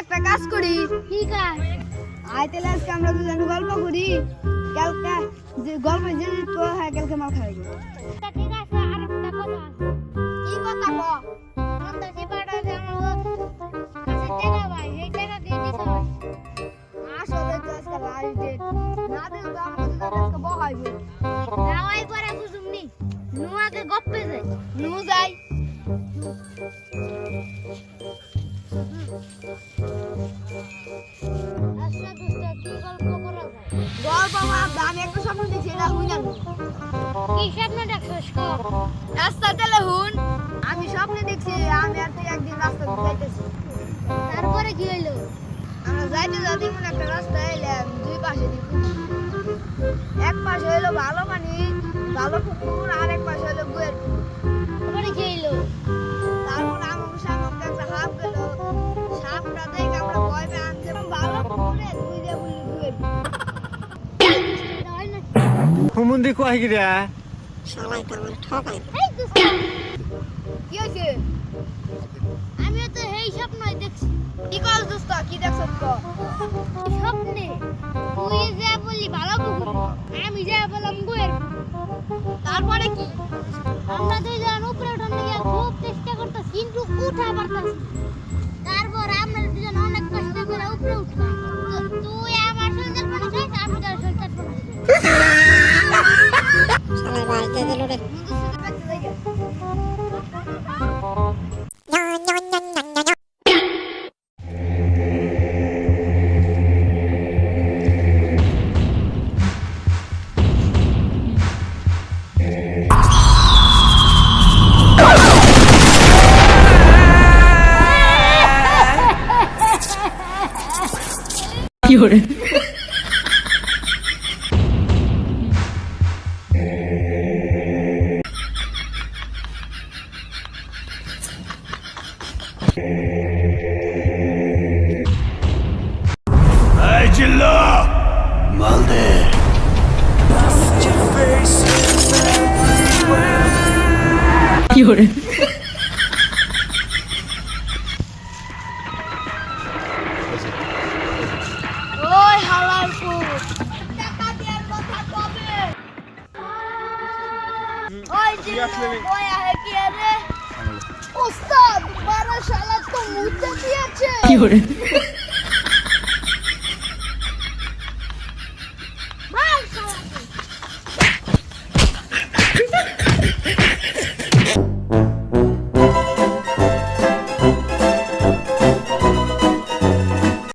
একটা কাজ করি। ঠিক আছে আয় তাহলে আজকে আমরা দুজন গল্প করি। কালকে যে গল্প যে তো হ্যাঁ কালকে মাল খাইব। নাওয়াই পরে কুসুমনি নুয়াকে গপ্পে যায় নু যাই। আচ্ছা দোস্ত কি গল্প করা যায়? গল্প আমার আমি একটা স্বপ্ন দেখছি এটা হুই না কি স্বপ্ন দেখছিস ক? রাস্তা তেলে হুন আমি স্বপ্নে দেখছি আমি আর তুই একদিন রাস্তা যাইতেছি। তারপরে কি হইল? আমরা যাইতে যাতে একটা রাস্তা এলাম দুই পাশে দেখি। এক পাশে হলো ভালো পুকুর আর এক পাশে হলো গুয়ের পুকুর তারপরে কি হইল তারপর আমার সামনে একটা সাপ গেল। সাপটা দেখে আমরা ভয় পেয়ে ভালো পুকুরে দুই দিয়ে বলি গুয়ের কয় গিরা। এই দোস্ত কি হয়েছে? আমিও তো এই স্বপ্নই দেখছি। কি কল দোস্ত? কি দেখছ ক স্বপ্নে। তুই যা বললি ভালো তারপরে কি? আমরা দুইজন উপরে উঠার নিয়ে খুব চেষ্টা করতেছি কিন্তু উঠা পারতাছি তারপর আমরা দুজন অনেক কষ্ট করে উপরে উঠলাম। তুই আমার শরীরের মনে আমি তোর শরীরের মনে বন্ধুর বাড়িতে দেখতে দেখে Hey, Jilla! Malde! ওই ওস্তাদ বারা শালা তো মুতে দিয়েছে।